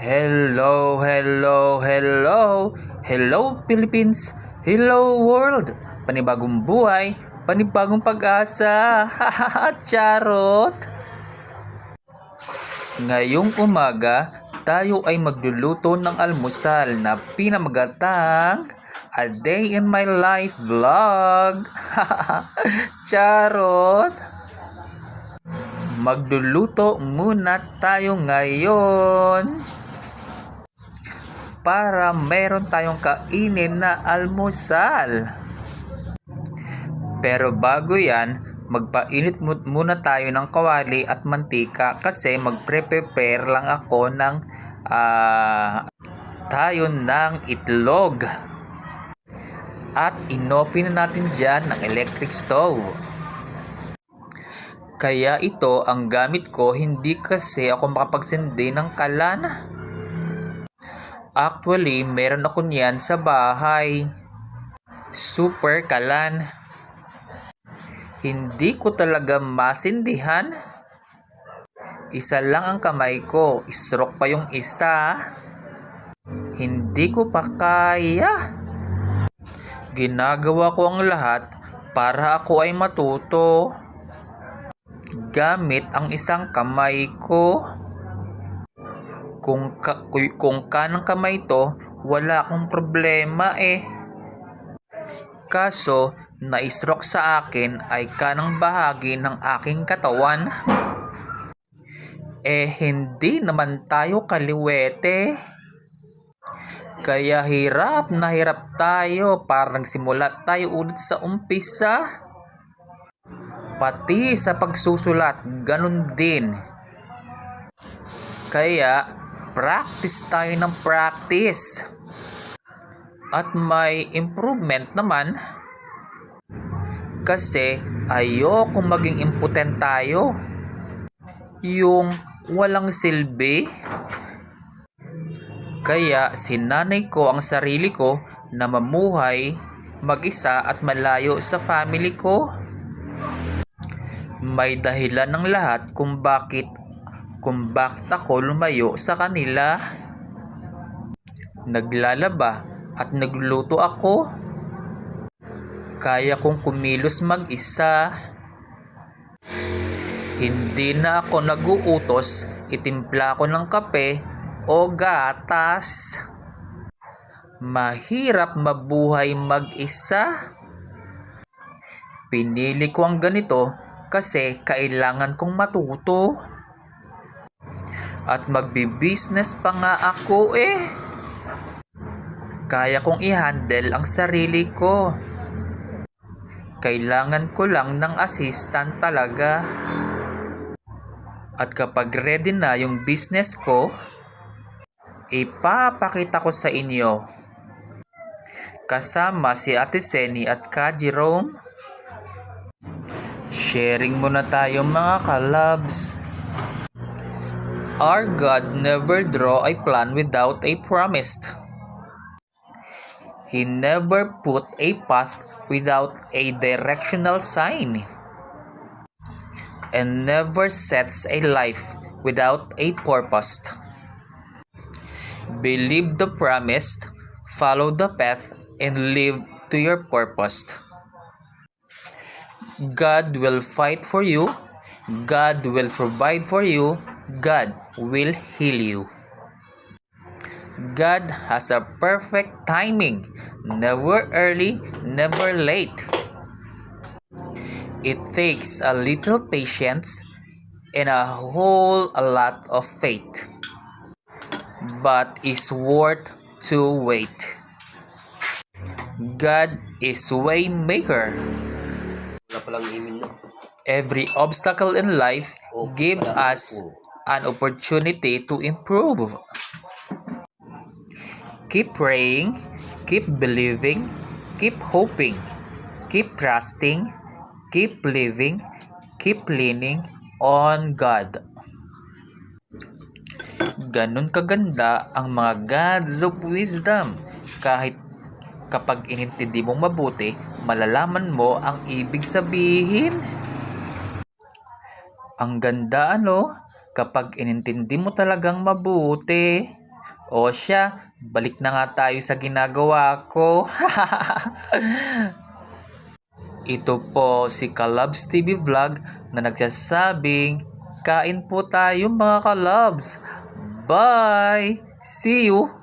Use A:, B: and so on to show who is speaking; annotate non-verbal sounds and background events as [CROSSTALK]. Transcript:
A: Hello, hello, hello. Hello Philippines. Hello world. Panibagong buhay, panibagong pag-asa. [LAUGHS] Charot. Ngayong umaga, tayo ay magluluto ng almusal na pinamagatang A Day in My Life Vlog. [LAUGHS] Charot. Magluluto muna tayo ngayon para meron tayong kainin na almusal. Pero bago yan, magpainit mu- muna tayo ng kawali at mantika kasi magpre-prepare lang ako ng ah, tayo ng itlog. At inopin na natin dyan ng electric stove. Kaya ito ang gamit ko hindi kasi ako makapagsindi ng kalan. Actually, meron ako niyan sa bahay. Super kalan. Hindi ko talaga masindihan. Isa lang ang kamay ko. Stroke pa yung isa. Hindi ko pa kaya. Ginagawa ko ang lahat para ako ay matuto gamit ang isang kamay ko. Kung, ka, kung- kanang kamay to, wala akong problema eh. Kaso, na-stroke sa akin ay kanang bahagi ng aking katawan. Eh, hindi naman tayo kaliwete. Kaya hirap na hirap tayo para nagsimula tayo ulit sa umpisa. Pati sa pagsusulat, ganun din. Kaya, practice tayo ng practice. At may improvement naman. Kasi, ayokong maging impotent tayo. Yung walang silbi. Kaya, sinanay ko ang sarili ko na mamuhay mag-isa at malayo sa family ko may dahilan ng lahat kung bakit kung bakit ako lumayo sa kanila. Naglalaba at nagluluto ako. Kaya kong kumilos mag-isa. Hindi na ako naguutos, itimpla ko ng kape o gatas. Mahirap mabuhay mag-isa. Pinili ko ang ganito kasi kailangan kong matuto. At magbi-business pa nga ako eh. Kaya kong i-handle ang sarili ko. Kailangan ko lang ng assistant talaga. At kapag ready na yung business ko, ipapakita ko sa inyo. Kasama si Ate Seni at Ka Jerome. Sharing muna tayo mga kalabs. Our God never draw a plan without a promise. He never put a path without a directional sign. And never sets a life without a purpose. Believe the promise, follow the path, and live to your purpose. God will fight for you. God will provide for you. God will heal you. God has a perfect timing, never early, never late. It takes a little patience and a whole a lot of faith, but it's worth to wait. God is way maker.
B: Wala palang email na.
A: Every obstacle in life
B: Oh,
A: give us. An opportunity to improve. Keep praying, keep believing, keep hoping, keep trusting, keep living, keep leaning on God. Ganun kaganda ang mga gods of wisdom. Kahit kapag inintindi mong mabuti, malalaman mo ang ibig sabihin. Ang ganda ano, kapag inintindi mo talagang mabuti. O siya, balik na nga tayo sa ginagawa ko. [LAUGHS] Ito po si Kalabs TV Vlog na nagsasabing, kain po tayo mga kalabs. Bye! See you!